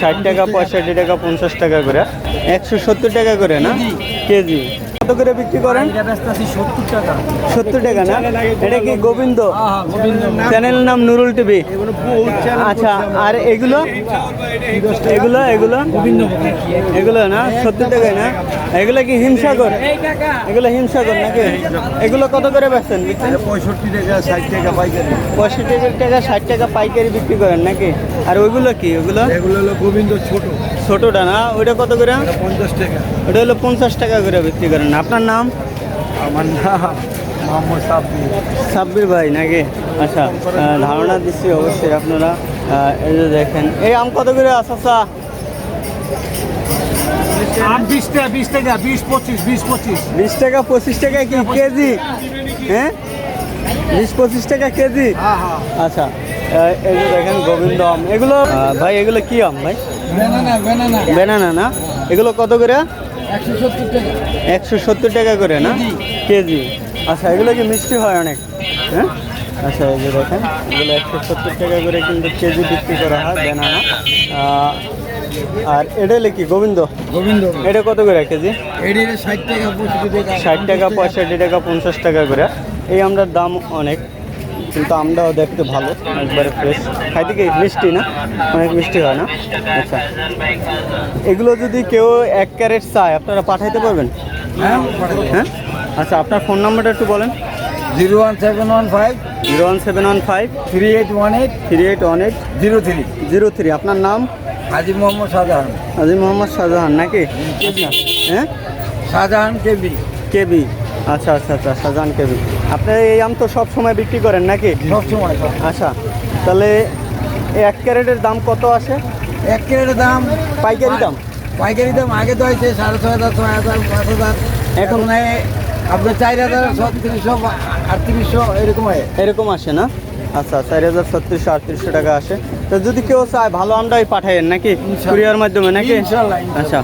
ষাট টাকা পঁয়ষট্টি টাকা পঞ্চাশ টাকা করে। একশো সত্তর টাকা করে না? কেজি। কত করে বিক্রি করেন? এটা ব্যস্ত আছি সত্তর টাকা। সত্তর টাকা না? এটা কি গোবিন্দ? হ্যাঁ, গোবিন্দ। চ্যানেলের নাম নুরুল টিভি? চ্যানেল আচ্ছা আর এগুলো? এগুলো এগুলো? এগুলো না? সত্তর টাকায় না? এগুলো কি হিমসাগর? এগুলো হিমসাগর নাকি? এগুলো কত করে বেচছেন পঁয়ষট্টি টাকা ষাট টাকা পাইকারি। পঁয়ষট্টি টাকা ষাট টাকা পাইকারি বিক্রি করেন নাকি? আর ওইগুলো কি? ওগুলো? এগুলো হলো গোবিন্দ ছোট। ছোটোটা না? ওইটা কত করে? পঞ্চাশ টাকা। ওটা হলো পঞ্চাশ টাকা করে বিক্রি করেন। আপনার নাম? আমার নাম মোহাম্মদ সাব্বির। সাব্বির ভাই নাকি? আচ্ছা ধারণা দিচ্ছি অবশ্যই আপনারা এই যে দেখেন। এই আম কত করে আচ্ছা আম বিশ টাকা বিশ টাকা বিশ পঁচিশ বিশ পঁচিশ। বিশ টাকা পঁচিশ টাকা কি কেজি? হ্যাঁ? বিশ পঁচিশ টাকা কেজি? হ্যাঁ হ্যাঁ। আচ্ছা এই যে দেখেন গোবিন্দ আম। এগুলো ভাই এগুলো কি আম ভাই? বেনানা না? এগুলো কত করে? একশো সত্তর টাকা। করে না? কেজি। আচ্ছা এগুলো কি মিষ্টি হয় অনেক? হ্যাঁ? আচ্ছা এই যে দেখেন এগুলো একশো সত্তর টাকা করে কিন্তু কেজি বিক্রি করা হয় বেনানা আর এটা হলে কি গোবিন্দ? গোবিন্দ। এটা কত করে কেজি? ষাট টাকা পঁয়ষট্টি টাকা পঞ্চাশ টাকা। করে। এই আমটার দাম অনেক। কিন্তু আমটাও দেখতে ভালো একবারে ফ্রেশ খাইতে কি মিষ্টি না? অনেক মিষ্টি হয় না? আচ্ছা। এগুলো যদি কেউ এক ক্যারেট চায় আপনারা পাঠাইতে পারবেন? হ্যাঁ হ্যাঁ? আচ্ছা আপনার ফোন নাম্বারটা একটু বলেন। Zero one seven one five zero one seven one five three eight one eight three eight one eight zero three. Zero three. আপনার নাম? হাজি মোহাম্মদ শাহজাহান। আজি মোহাম্মদ শাহজাহান নাকি? হ্যাঁ? শাহজাহান কেবি কেবি আচ্ছা আচ্ছা আচ্ছা শাহজাহান কেবি। আপনি এই আম তো সব সময় বিক্রি করেন নাকি? সব আচ্ছা তাহলে এই এক ক্যারেটের দাম কত আসে? এক ক্যারেটের দাম পাইকারি দাম? পাইকারি দাম আগে তো হয়েছে সাড়ে ছয় হাজার ছয় হাজার পাঁচ হাজার। এখন নাই আপনার চার হাজার ছত্রিশশো আটত্রিশশো এরকম হয়। এরকম আসে না? আচ্ছা চার হাজার ছত্রিশশো আটত্রিশশো টাকা আসে। তো যদি কেউ চায় ভালো আমরাই পাঠাইয়েন নাকি। কুরিয়ার মাধ্যমে নাকি। আচ্ছা।